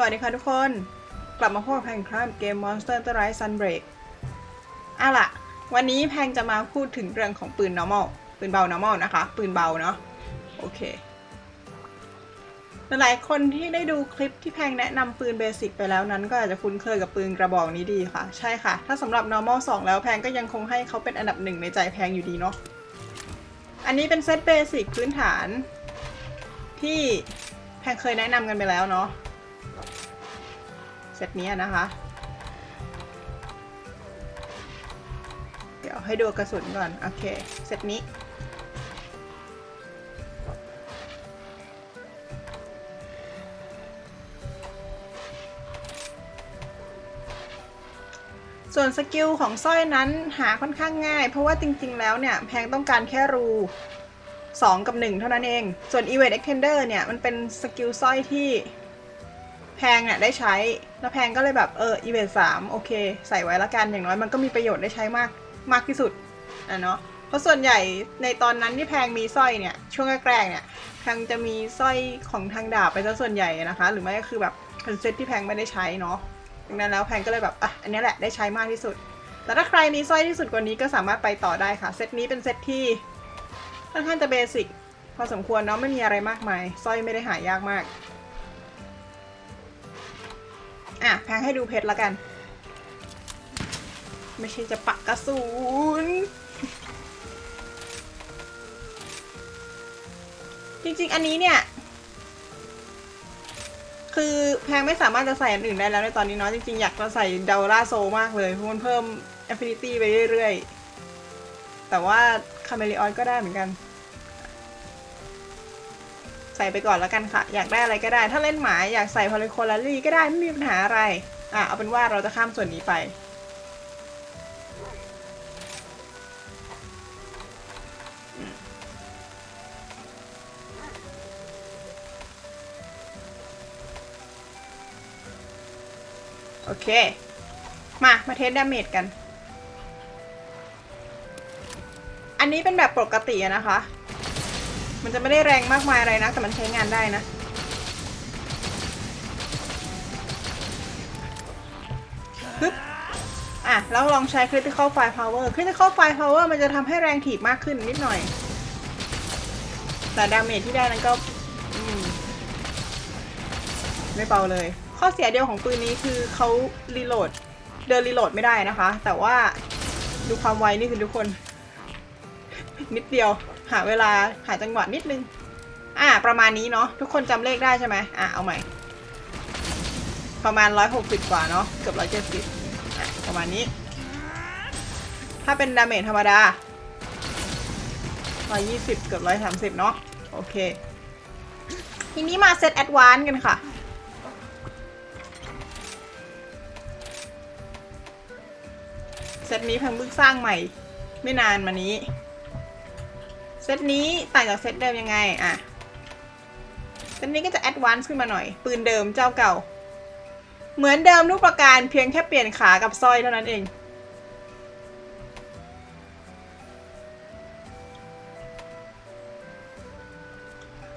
สวัสดีค่ะทุกคน กลับมาพบกับแพงครับเกม Monster Hunter Rise Sunbreak อะล่ะ วันนี้แพงจะมาพูดถึงเรื่องของปืน normal ปืนเบา normal นะคะ ปืนเบาเนาะ โอเค หลายคนที่ได้ดูคลิปที่แพงแนะนำปืนเบสิกไปแล้วนั้น ก็อาจจะคุ้นเคยกับปืนกระบอกนี้ดีค่ะ ใช่ค่ะ ถ้าสำหรับ normal 2 แล้วแพงก็ยังคงให้เขาเป็นอันดับหนึ่งในใจแพงอยู่ดีเนาะ อันนี้เป็นเซตเบสิกพื้นฐานที่แพงเคยแนะนำกันไปแล้วเนาะ เซตนี้นะคะ เดี๋ยวให้ดูกระสุนก่อน โอเค เซตนี้ส่วนสกิลของสร้อยนั้นหาค่อนข้างง่าย เพราะว่าจริงๆ แล้วเนี่ย แพงต้องการแค่รู 2 กับ 1 เท่านั้นเอง ส่วน e v a d e Extender เนี่ย มันเป็นสกิลสร้อยที่ แพงเนี่ยได้ใช้ แล้วแพงก็เลยแบบเออ e v a d 3โอเค ใส่ไว้ละกันอย่างน้อยมันก็มีประโยชน์ได้ใช้มากมากที่สุดอะเนาะเพราะส่วนใหญ่ในตอนนั้นที่แพงมีสร้อยเนี่ยช่วงแรกๆเนี่ยแพงจะมีสร้อยของทางดาบไปซะส่วนใหญ่นะคะ หรือไม่ก็คือแบบเป็นเซตที่แพงไม่ได้ใช้เนาะดังนั้นแล้วแพงก็เลยแบบอะอันนี้แหละได้ใช้มากที่สุด แต่ถ้าใครมีสร้อยที่สุดกว่านี้ก็สามารถไปต่อได้ค่ะเซตนี้เป็นเซตที่ค่อนข้างจะเบสิกพอสมควรเนาะไม่มีอะไรมากมายสร้อยไม่ได้หายากมาก อะแพงให้ดูเพชรละกัน ไม่ใช่จะปักกระสุนจริงๆ อันนี้เนี่ย คือแพงไม่สามารถจะใส่อันอื่นได้แล้วในตอนนี้เนาะจริงๆ อยากจะใส่เดลล่าโซมากเลยเพราะมันเพิ่ม affinity ไปเรื่อยๆ แต่ว่าคาเมลิออนก็ได้เหมือนกัน ใส่ไปก่อนแล้วกันค่ะ อยากได้อะไรก็ได้ ถ้าเล่นหมายอยากใส่พาริโคลารีก็ได้ไม่มีปัญหาอะไร อะเอาเป็นว่าเราจะข้ามส่วนนี้ไป โอเค มา มาเทสดาเมจกัน อันนี้เป็นแบบปกตินะคะ มันจะไม่ได้แรงมากมายอะไรนะ แต่มันใช้งานได้นะ ปึ๊บ อะ แล้วลองใช้ critical fire power critical fire power มันจะทำให้แรงถีบมากขึ้นนิดหน่อย แต่ดาเมจที่ได้นั้นก็ไม่เบาเลย ข้อเสียเดียวของปืนนี้คือเขารีโหลด เดินรีโหลดไม่ได้นะคะ แต่ว่าดูความไวนี่คือทุกคน นิดเดียว หาเวลาหาจังหวะนิดนึง อ่า ประมาณนี้เนาะทุกคนจำเลขได้ใช่ไหมอะเอาใหม่ ประมาณ160กสิบกว่าเนาะเกือบ170อะประมาณนี้ ถ้าเป็นดาเมจธรรมดา120เกือบ130เนาะโอเค ทีนี้มาเซตแอดวานซ์กันค่ะเซตนี้เพิ่งเพิ่งสร้างใหม่ ไม่นานมานี้ เซตนี้ต่างจากเซตเดิมยังไงอะเซตนี้ก็จะแอดวานซ์ขึ้นมาหน่อย ปืนเดิมเจ้าเก่า เหมือนเดิมทุกประการเพียงแค่เปลี่ยนขากับสร้อยเท่านั้นเอง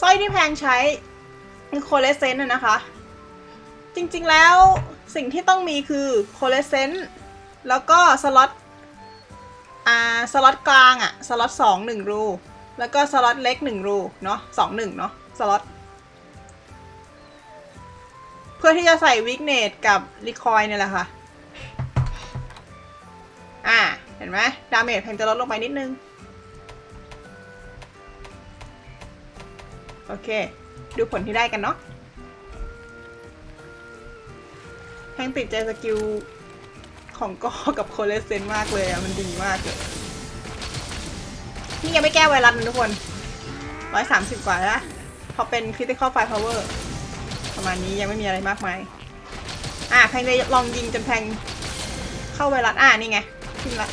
สร้อยที่แพงใช้คือโคเลสเซนต์นะคะ จริงๆแล้วสิ่งที่ต้องมีคือโคเลสเซนต์แล้วก็สล็อตอ่า สล็อตกลางอะสล็อตสองหนึ่งรู แล้วก็สล็อตเล็กหนึ่งรูเนาะสองหนึ่งเนาะสล็อตเพื่อที่จะใส่วิกเนตกับรีคอยเนี่ยแหละค่ะ อ่า เห็นไหมดาเมจแพงจะลดลงไปนิดนึง โอเค ดูผลที่ได้กันเนาะแพงติดใจสกิลของกอกับโคเลสเซนมากเลยอะมันดีมากเลย นี่ยังไม่แก้ไวรัสนะทุกคนร้อยสามสิบกว่าแล้วพอเป็น critical fire power ประมาณนี้ยังไม่มีอะไรมากมาย อะแพงจะลองยิงจนแพงเข้าไวรัสอะนี่ไง ขึ้นละ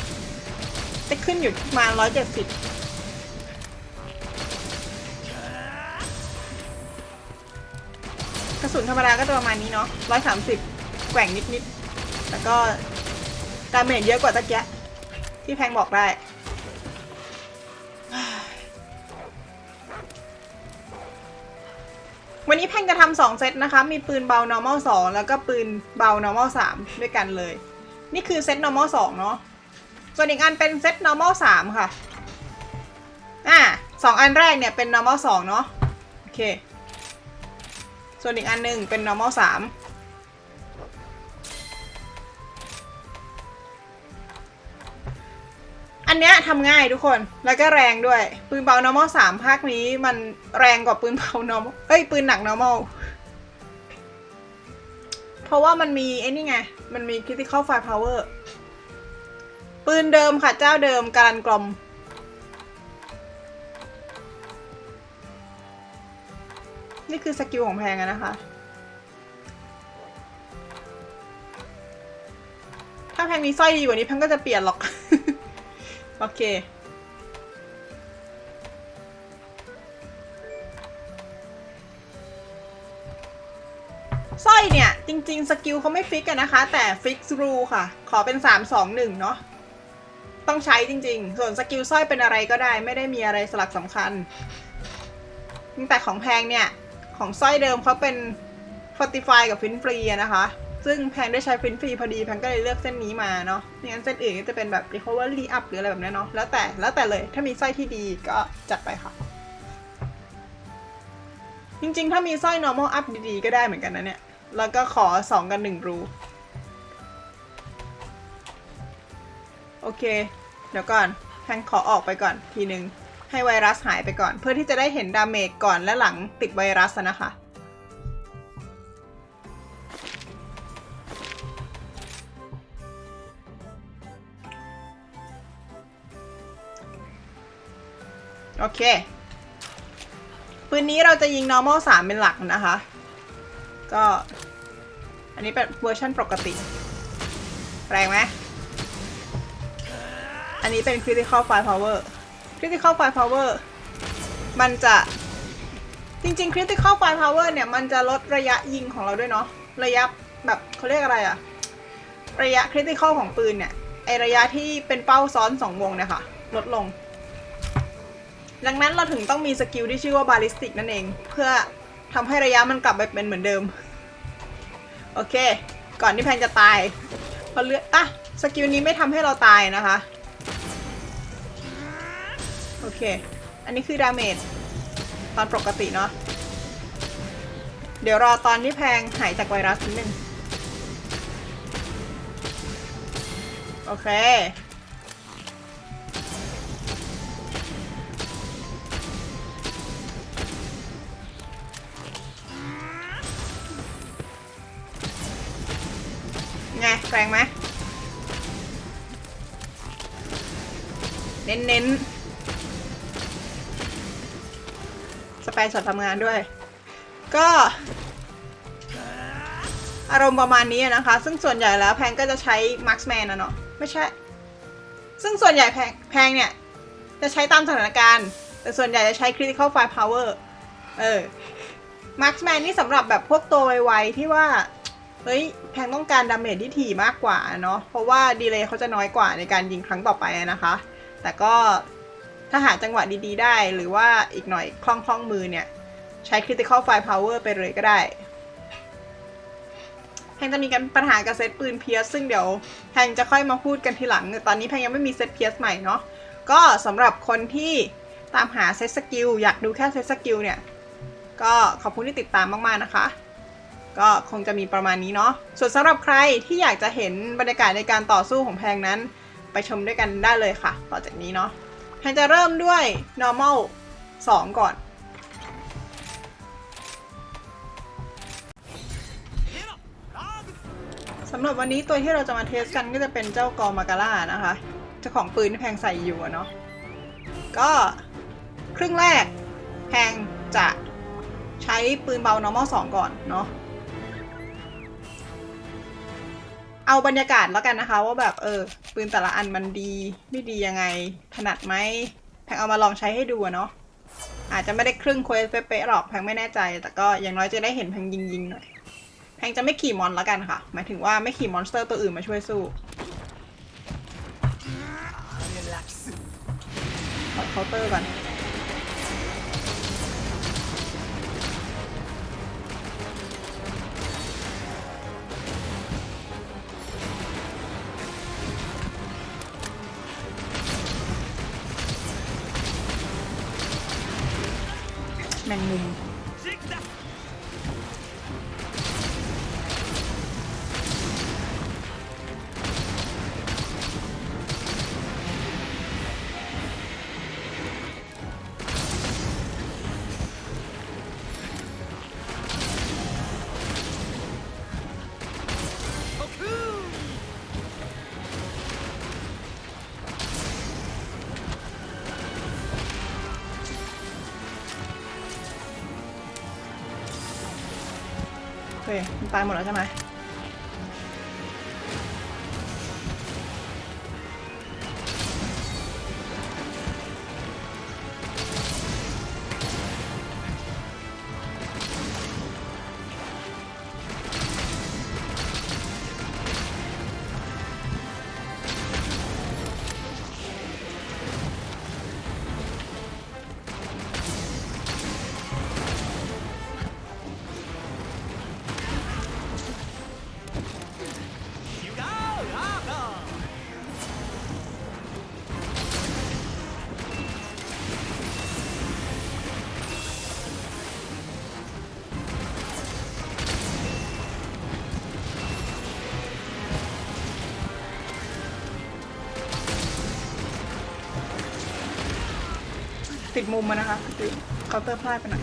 จะขึ้นอยู่มาร้อยเจ็ดสิบกระสุนธรรมดาก็จะประมาณนี้เนาะร้อยสามสิบแกว่งนิดๆ แล้วก็ดาเมจเยอะกว่าตะเกียะที่แพงบอกได้ วันนี้แพงจะทำสองเซตนะคะ มีปืนเบา normal 2 แล้วก็ปืนเบา normal 3 ด้วยกันเลย นี่คือเซต normal 2 เนาะส่วนอีกอันเป็นเซต normal 3 ค่ะ อ่าสองอันแรกเนี่ยเป็น normal 2 เนาะโอเค ส่วนอีกอันหนึ่งเป็น normal 3 อันเนี้ยทำง่ายทุกคน แล้วก็แรงด้วย ปืนเบา normal 3ภาคนี้มันแรงกว่าปืนเบา normal เอ้ย ปืนหนัก normal เพราะว่ามันมีไอ้นี่ไง มันมี critical fire power ปืนเดิมค่ะ เจ้าเดิมการันกลมนี่คือสกิลของแพงอะนะคะ ถ้าแพงมีสร้อยดีกว่านี้แพงก็จะเปลี่ยนหรอก โอเค สร้อยเนี่ย จริง ๆ สกิลเขาไม่ฟิกกันนะคะ แต่ฟิกรูค่ะ ขอเป็น 3 2 1 เนาะต้องใช้จริง ๆ ส่วนสกิลสร้อยเป็นอะไรก็ได้ ไม่ได้มีอะไรสลักสำคัญ แต่ของแพงเนี่ย ของสร้อยเดิมเขาเป็น Fortify กับฟินฟรีนะคะ ซึ่งแพงได้ใช้ฟินฟรีพอดีแพงก็เลยเลือกเส้นนี้มาเนาะไม่งั้นเส้นอื่นก็จะเป็นแบบ recovery up หรืออะไรแบบนี้เนาะแล้วแต่แล้วแต่เลยถ้ามีสร้อยที่ดีก็จัดไปค่ะ จริงๆ ถ้ามีสร้อย normal up ดีๆ ก็ได้เหมือนกันนะเนี่ย แล้วก็ขอ 2 กัน 1 รู โอเค เดี๋ยวก่อนแพงขอออกไปก่อนทีนึงให้ไวรัสหายไปก่อน เพื่อที่จะได้เห็นดาเมจก่อนและหลังติดไวรัสนะคะ โอเค ปืนนี้เราจะยิง normal 3 เป็นหลักนะคะ ก็ อันนี้เป็นเวอร์ชันปกติ แรงไหม อันนี้เป็น critical fire power critical fire power มันจะจริงๆ critical fire power เนี่ย มันจะลดระยะยิงของเราด้วยเนาะ ระยะแบบเขาเรียกอะไรอะระยะ critical ของปืนเนี่ย ไอระยะที่เป็นเป้าซ้อนสองวงเนี่ยค่ะ ลดลง ดังนั้นเราถึงต้องมีสกิลที่ชื่อว่า ballistic นั่นเอง เพื่อทำให้ระยะมันกลับไปเป็นเหมือนเดิม โอเค ก่อนที่แพนจะตายพอเลือดอะสกิลนี้ไม่ทำให้เราตายนะคะ โอเค อันนี้คือดาเมจตอนปกติเนาะเดี๋ยวรอตอนที่แพงหายจากไวรัสนิดนึง โอเค ไงแรงไหมเน้นเน้นสเปนช็อตทำงานด้วย ก็ อารมณ์ประมาณนี้นะคะ ซึ่งส่วนใหญ่แล้วแพงก็จะใช้มาร์คแมนนะเนาะไม่ใช่ ซึ่งส่วนใหญ่แพงแพงเนี่ย จะใช้ตามสถานการณ์ แต่ส่วนใหญ่จะใช้ critical fire power เออมาร์คแมนนี่สำหรับแบบพวกตัวไวๆที่ว่า เฮ้ย แพงต้องการดาเมจที่ถี่มากกว่าเนาะเพราะว่าดีเลย์เขาจะน้อยกว่าในการยิงครั้งต่อไปนะคะ แต่ก็ถ้าหาจังหวะดีๆได้ หรือว่าอีกหน่อยคล่องคล่องมือเนี่ย ใช้ critical fire power ไปเลยก็ได้แพงจะมีกันปัญหากับเซตปืนเพียสซึ่งเดี๋ยวแพงจะค่อยมาพูดกันทีหลัง ตอนนี้แพงยังไม่มีเซตเพียสใหม่เนาะก็สำหรับคนที่ตามหาเซตสกิลอยากดูแค่เซตสกิลเนี่ย ก็ขอบคุณที่ติดตามมากๆนะคะ ก็คงจะมีประมาณนี้เนาะ ส่วนสำหรับใครที่อยากจะเห็นบรรยากาศในการต่อสู้ของแพงนั้น ไปชมด้วยกันได้เลยค่ะ ต่อจากนี้เนาะแพงจะเริ่มด้วย normal 2 ก่อน สำหรับวันนี้ตัวที่เราจะมาเทสกันก็จะเป็นเจ้ากอมาการ่านะคะเจ้าของปืนที่แพงใส่อยู่เนาะ ก็ครึ่งแรกแพงจะใช้ปืนเบา normal 2 ก่อนเนาะ เอาบรรยากาศแล้วกันนะคะ ว่าแบบเออปืนแต่ละอันมันดีไม่ดียังไงถนัดไหมแพงเอามาลองใช้ให้ดูเนาะอาจจะไม่ได้ครึ่งเควสเป๊ะๆหรอกแพงไม่แน่ใจ แต่ก็อย่างน้อยจะได้เห็นแพงยิงๆหน่อยแพงจะไม่ขี่มอนแล้วกันค่ะ หมายถึงว่าไม่ขี่มอนสเตอร์ตัวอื่นมาช่วยสู้กดเคาน์เตอร์ก่อน เคมันตายหมดแล้วใช่ไหม ดมุมมานะคะคือเคาน์เตอร์พลาดไปหน่อย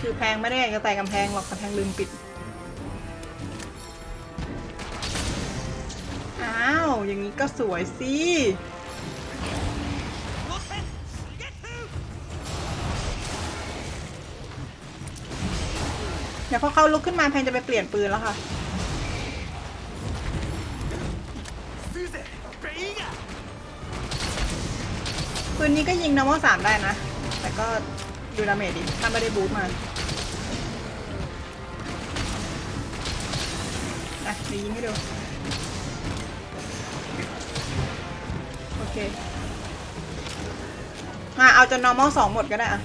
คือแพงไม่ได้อยากจะแต่กำแพงหรอกกำแพงลืมปิด ก็สวยสิเดี๋ยวพอเขาลุกขึ้นมาแพงจะไปเปลี่ยนปืนแล้วค่ะ ปืนนี้ก็ยิงนอร์มอลสามได้นะ แต่ก็ดูดาเมจดิ ถ้าไม่ได้บูทมาอะเดี๋ยวยิงให้ดู เค มาเอาจน normal สองหมดก็ได้อะ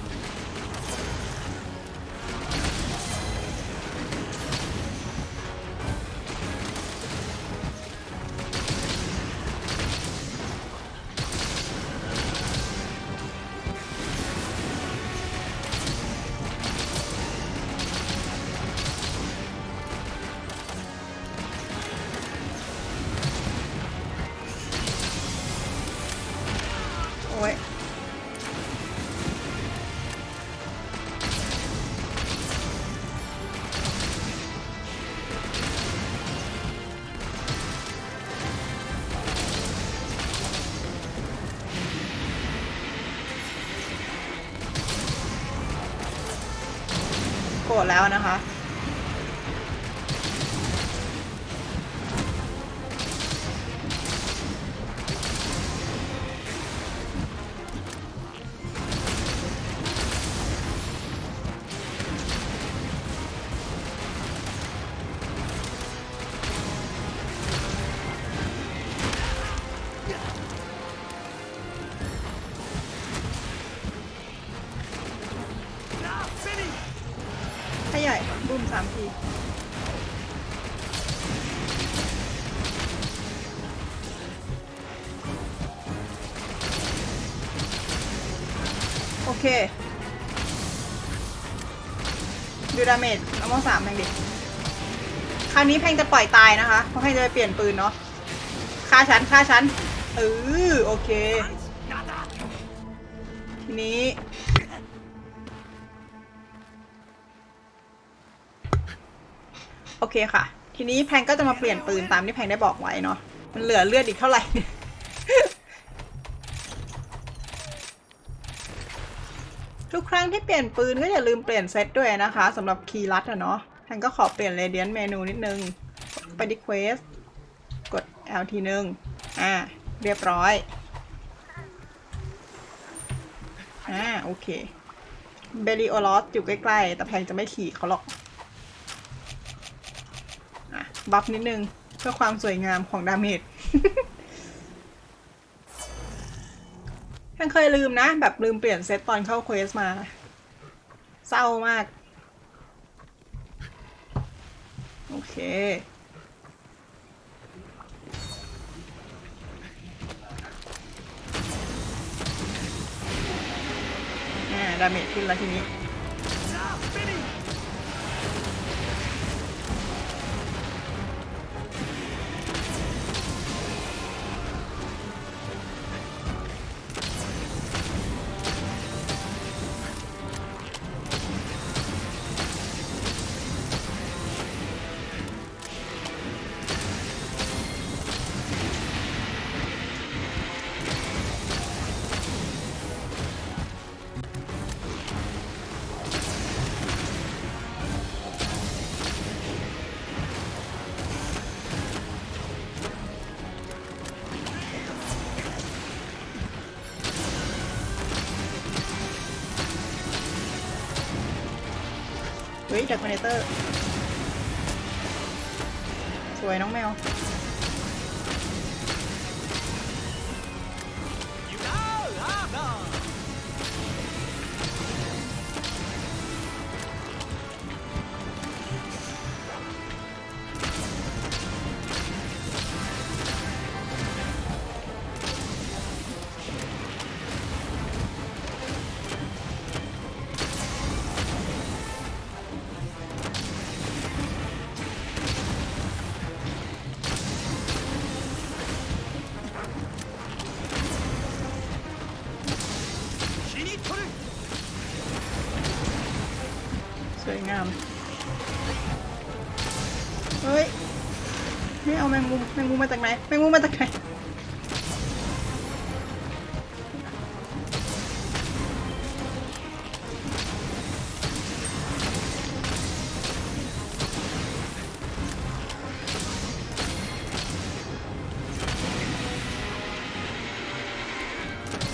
แล้วนะคะ โอเค ดูดาเมจเอามาสามแพงดิ คราวนี้แพงจะปล่อยตายนะคะ เพราะแพงจะไปเปลี่ยนปืนเนาะฆ่าฉันฆ่าฉันเออโอเค ทีนี้โอเคค่ะ ทีนี้แพงก็จะมาเปลี่ยนปืนตามที่แพงได้บอกไว้เนาะ มันเหลือเลือดอีกเท่าไหร่ ครั้งที่เปลี่ยนปืนก็อย่าลืมเปลี่ยนเซตด้วยนะคะสำหรับคีย์ลัดอะเนาะแพงก็ขอเปลี่ยนเรเดียนเมนูนิดนึง ไปที่เควสกด L ทีนึงอ่า เรียบร้อย อ่า โอเค เบลิโอลอสอยู่ใกล้ๆ แต่แพงจะไม่ขี่เขาหรอก อะ บัฟนิดนึง เพื่อความสวยงามของดาเมจ เคยลืมนะ แบบลืมเปลี่ยนเซตตอนเข้าเควสมา เศร้ามาก โอเคอ่าดาเมจขึ้นแล้วทีนี้ ฮ้ยจากคอนเนเตอร์ สวยน้องแมว มาจากไหนแมงมุมมาจากไหน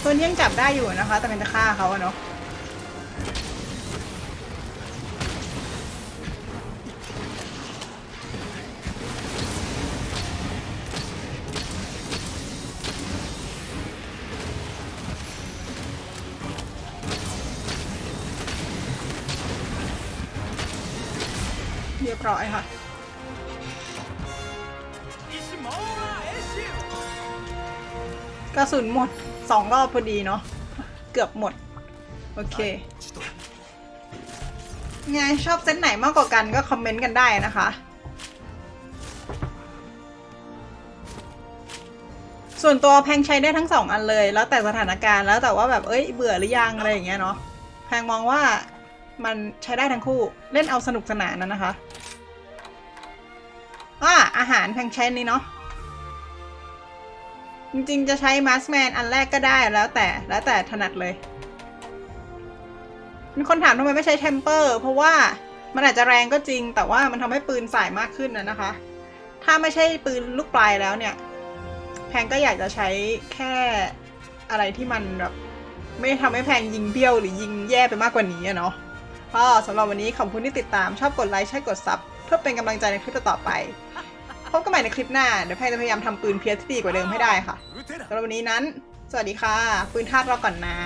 ตัวนี้ยังจับได้อยู่นะคะ แต่เป็นจะฆ่าเขาอะเนาะ สุนหมดสองรอบพอดีเนาะเกือบหมด โอเค ไงชอบเซตไหนมากกว่ากันก็คอมเมนต์กันได้นะคะ ส่วนตัวแพงใช้ได้ทั้งสองอันเลย แล้วแต่สถานการณ์แล้วแต่ว่าแบบเอ้ยเบื่อหรือยังอะไรอย่างเงี้ยเนาะแพงมองว่ามันใช้ได้ทั้งคู่เล่นเอาสนุกสนานนะนะคะอ่าอาหารแพงใช้นี้เนาะ จริงๆ จะใช้มาสแมนอันแรกก็ได้แล้วแต่แล้วแต่ถนัดเลย มีคนถามทำไมไม่ใช้เทมเปอร์เพราะว่ามันอาจจะแรงก็จริง แต่ว่ามันทำให้ปืนสายมากขึ้นนะนะคะ ถ้าไม่ใช่ปืนลูกปลายแล้วเนี่ย แพงก็อยากจะใช้แค่อะไรที่มันแบบไม่ทำให้แพงยิงเบี้ยวหรือยิงแย่ไปมากกว่านี้อะเนาะก็สำหรับวันนี้ขอบคุณที่ติดตามชอบกดไลค์ใช่กดซับเพื่อเป็นกำลังใจในคลิปต่อไป พบกันใหม่ในคลิปหน้า เดี๋ยวแพงจะพยายามทำปืนเพียสตีกว่าเดิมให้ได้ค่ะสำหรับวันนี้นั้น สวัสดีค่ะ ปืนทาดเราก่อนนะ